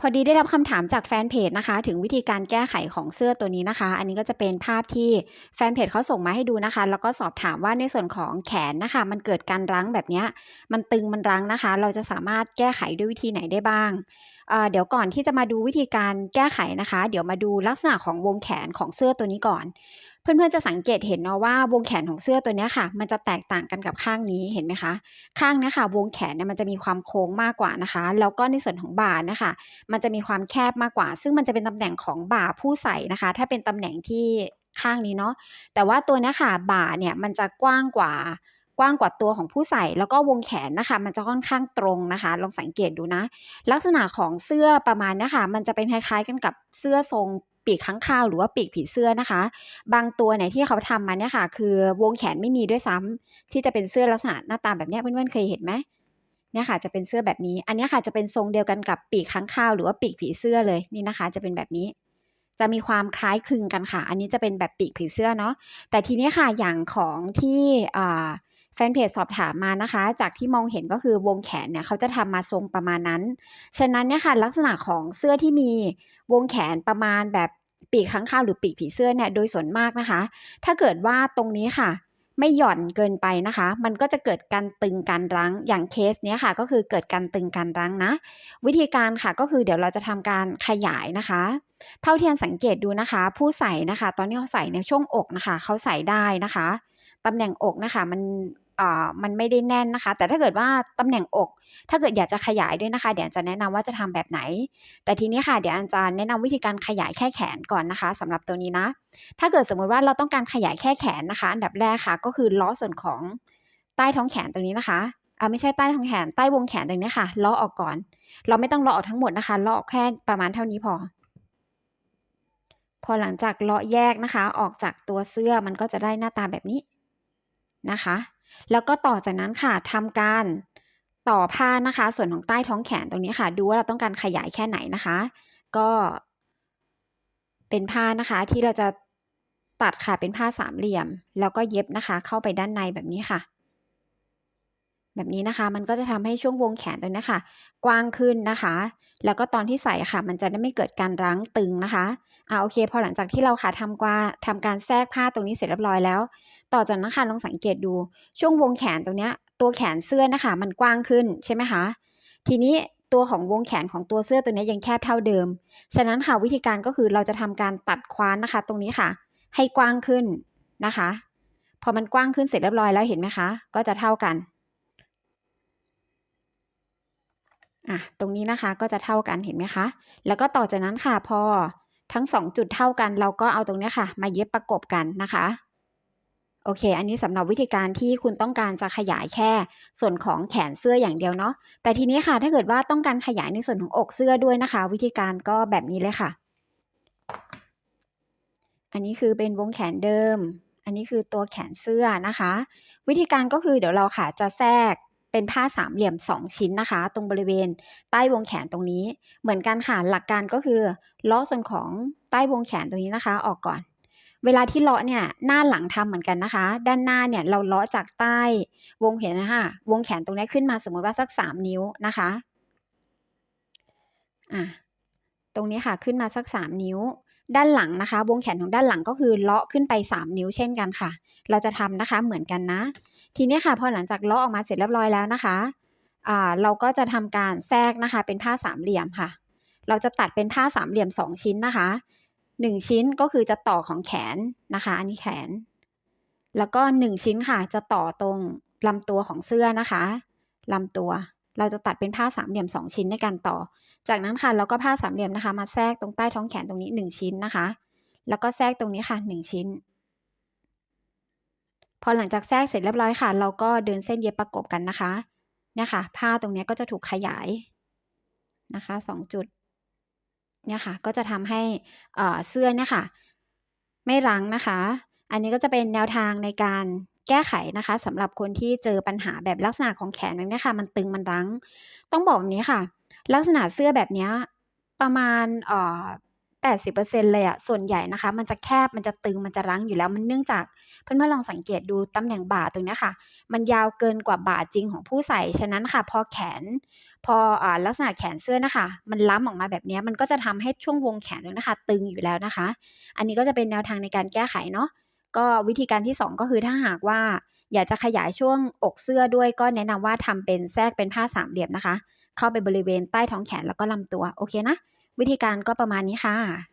พอดีได้รับคำถามจากแฟนเพจนะคะ ถึงวิธีการแก้ไขของเสื้อตัวนี้นะคะ อันนี้ก็จะเป็นภาพที่แฟนเพจเขาส่งมาให้ดูนะคะ แล้วก็สอบถามว่าในส่วนของแขนนะคะ มันเกิดการรั้งแบบนี้มันตึงมันรั้งนะคะ เราจะสามารถแก้ไขด้วยวิธีไหนได้บ้างเเดี๋ยวก่อนที่จะมาดูวิธีการแก้ไขนะคะ เดี๋ยวมาดูลักษณะของวงแขนของเสื้อตัวนี้ก่อน เพื่อนๆจะสังเกตเห็นเนาะว่าวงแขนของเสื้อตัวนี้ค่ะ มันจะแตกต่างกันกับข้างนี้เห็นไหมคะ ข้างนี้ค่ะ วงแขนเนี่ยมันจะมีความโค้งมากกว่านะคะ แล้วก็ในส่วนของบ่านี่ยค่ะมันจะมีความแคบมากกว่า ซึ่งมันจะเป็นตำแหน่งของบ่าผู้ใส่นะคะ ถ้าเป็นตำแหน่งที่ข้างนี้เนาะแต่ว่าตัวนี้ค่ะ บ่าเนี่ยมันจะกว้างกว่ากว้างกว่าตัวของผู้ใส่แล้วก็วงแขนนะคะ มันจะค่อนข้างตรงนะคะ ลองสังเกตดูนะ ลักษณะของเสื้อประมาณนี้ค่ะมันจะเป็นคล้ายๆกันกับเสื้อทรง ปีกค้างคาวหรือว่าปีกผีเสื้อนะคะ บางตัวเนี่ยที่เขาทำมาเนี่ยค่ะ คือวงแขนไม่มีด้วยซ้ำที่จะเป็นเสื้อลักษณะหน้าตาแบบนี้เพื่อนๆเคยเห็นไหมเนี่ยค่ะจะเป็นเสื้อแบบนี้ อันนี้ค่ะจะเป็นทรงเดียวกันกับปีกค้างคาวหรือว่าปีกผีเสื้อเลยนี่นะคะ จะเป็นแบบนี้ จะมีความคล้ายคลึงกันค่ะ อันนี้จะเป็นแบบปีกผีเสื้อเนาะแต่ทีนี้ค่ะอย่างของที่อ่า แฟนเพจสอบถามมานะคะ จากที่มองเห็นก็คือวงแขนเนี่ยเขาจะทำมาทรงประมาณนั้น ฉะนั้นเนี่ยค่ะลักษณะของเสื้อที่มีวงแขนประมาณแบบปีกค้างคาวหรือปีกผีเสื้อเนี่ยโดยส่วนมากนะคะ ถ้าเกิดว่าตรงนี้ค่ะ ไม่หย่อนเกินไปนะคะ มันก็จะเกิดการตึงการรั้งอย่างเคสเนี้ยค่ะ ก็คือเกิดการตึงการรั้งนะ วิธีการค่ะก็คือเดี๋ยวเราจะทำการขยายนะคะ เท่าที่อันสังเกตดูนะคะ ผู้ใส่นะคะ ตอนที่เขาใส่ในช่วงอกนะคะ เขาใส่ได้นะคะตำแหน่งอกนะคะ มัน มันไม่ได้แน่นนะคะ แต่ถ้าเกิดว่าตำแหน่งอก ถ้าเกิดอยากจะขยายด้วยนะคะ เดี๋ยวจะแนะนำว่าจะทำแบบไหน แต่ทีนี้ค่ะเดี๋ยวอันจะแนะนำวิธีการขยายแค่แขนก่อนนะคะสำหรับตัวนี้นะ ถ้าเกิดสมมุติว่าเราต้องการขยายแค่แขนนะคะ อันดับแรกค่ะ ก็คือล้อส่วนของใต้ท้องแขนตรงนี้นะคะอ่าไม่ใช่ใต้ท้องแขนใต้วงแขนตรงนี้ค่ะล้อออกก่อน เราไม่ต้องลาะออกทั้งหมดนะคะลาะออกแค่ประมาณเท่านี้พอ พอหลังจากเลาะแยกนะคะ ออกจากตัวเสื้อมันก็จะได้หน้าตาแบบนี้นะคะ แล้วก็ต่อจากนั้นค่ะทำการต่อผ้านะคะ ส่วนของใต้ท้องแขนตรงนี้ค่ะ ดูว่าเราต้องการขยายแค่ไหนนะคะ ก็เป็นผ้านะคะที่เราจะตัดค่ะเป็นผ้าสามเหลี่ยม แล้วก็เย็บนะคะ เข้าไปด้านในแบบนี้ค่ะ แบบนี้นะคะ มันก็จะทำให้ช่วงวงแขนตรงนี้ค่ะ กว้างขึ้นนะคะ แล้วก็ตอนที่ใส่ค่ะ มันจะได้ไม่เกิดการรั้งตึงนะคะอ่าโอเค พอหลังจากที่เราค่ะทำกว่าทำการแทรกผ้าตรงนี้เสร็จเรียบร้อยแล้ว ต่อจากนั้นค่ะลองสังเกตดูช่วงวงแขนตรงนี้ตัวแขนเสื้อนะคะ มันกว้างขึ้นใช่ไหมคะทีนี้ตัวของวงแขนของตัวเสื้อตัวนี้ยังแคบเท่าเดิม ฉะนั้นค่ะวิธีการก็คือเราจะทำการตัดคว้านนะคะ ตรงนี้ค่ะ ให้กว้างขึ้นนะคะ พอมันกว้างขึ้นเสร็จเรียบร้อยแล้วเห็นไหมคะ ก็จะเท่ากัน อะตรงนี้นะคะก็จะเท่ากันเห็นไหมคะ แล้วก็ต่อจากนั้นค่ะพอทั้งสองจุดเท่ากัน เราก็เอาตรงนี้ค่ะ มาเย็บประกบกันนะคะโอเค อันนี้สำหรับวิธีการที่คุณต้องการจะขยายแค่ ส่วนของแขนเสื้ออย่างเดียวเนาะ แต่ทีนี้ค่ะ ถ้าเกิดว่าต้องการขยายในส่วนของอกเสื้อด้วยนะคะ วิธีการก็แบบนี้เลยค่ะ อันนี้คือเป็นวงแขนเดิม อันนี้คือตัวแขนเสื้อนะคะ วิธีการก็คือเดี๋ยวเราค่ะจะแทรก เป็นผ้าสามเหลี่ยม 2 ชิ้นนะคะ ตรงบริเวณใต้วงแขนตรงนี้ เหมือนกันค่ะหลักการก็คือเลาะส่วนของใต้วงแขนตรงนี้นะคะ ออกก่อน เวลาที่เลาะเนี่ยหน้าหลังทำเหมือนกันนะคะ ด้านหน้าเนี่ยเราเลาะจากใต้วงแขนนะคะวงแขนตรงนี้ขึ้นมาสมมติว่าสัก 3 นิ้วนะคะอะตรงนี้ค่ะขึ้นมาสัก 3 นิ้วด้านหลังนะคะ วงแขนของด้านหลังก็คือเลาะขึ้นไป 3 นิ้วเช่นกันค่ะ เราจะทำนะคะเหมือนกันนะ ทีนี้ค่ะพอหลังจากเลาะออกมาเสร็จเรียบร้อยแล้วนะคะอ่าเราก็จะทำการแทรกนะคะ เป็นผ้าสามเหลี่ยมค่ะ เราจะตัดเป็นผ้าสามเหลี่ยม 2 ชิ้นนะคะ 1 ชิ้นก็คือจะต่อของแขนนะคะ อันนี้แขน แล้วก็ 1 ชิ้นค่ะ จะต่อตรงลำตัวของเสื้อนะคะลำตัวเราจะตัดเป็นผ้าสามเหลี่ยม 2 ชิ้นในการต่อ จากนั้นค่ะเราก็ผ้าสามเหลี่ยมนะคะ มาแทรกตรงใต้ท้องแขนตรงนี้ 1 ชิ้นนะคะ แล้วก็แทรกตรงนี้ค่ะ 1 ชิ้น พอหลังจากแทรกเสร็จเรียบร้อยค่ะ เราก็เดินเส้นเย็บประกบกันนะคะเนี่ยค่ะ ผ้าตรงนี้ก็จะถูกขยายนะคะสองจุดเนี่ยค่ะ ก็จะทำให้เสื้อเนี่ยค่ะ ไม่รั้งนะคะ อันนี้ก็จะเป็นแนวทางในการแก้ไขนะคะสำหรับคนที่เจอปัญหาแบบลักษณะของแขนแบบนี้ค่ะ มันตึงมันรั้ง ต้องบอกแบบนี้ค่ะ ลักษณะเสื้อแบบนี้ประมาณเอ่อ 80%เลยอะส่วนใหญ่นะคะ มันจะแคบมันจะตึงมันจะรั้งอยู่แล้ว มันเนื่องจากเพื่อนๆลองสังเกตดูตำแหน่งบ่าตรงนี้ค่ะ มันยาวเกินกว่าบ่าจริงของผู้ใส่ฉะนั้นค่ะ พอแขน พออลักษณะแขนเสื้อนะคะ มันล้ำออกมาแบบนี้มันก็จะทำให้ช่วงวงแขนตรงนะคะตึงอยู่แล้วนะคะ อันนี้ก็จะเป็นแนวทางในการแก้ไขเนาะก็วิธีการที่ 2 ก็คือถ้าหากว่า อยากจะขยายช่วงอกเสื้อด้วยก็แนะนำว่าทำเป็นแทรกเป็นผ้าสามเหลี่ยมนะคะ เข้าไปบริเวณใต้ท้องแขนแล้วก็ลำตัวโอเคนะ วิธีการก็ประมาณนี้ค่ะ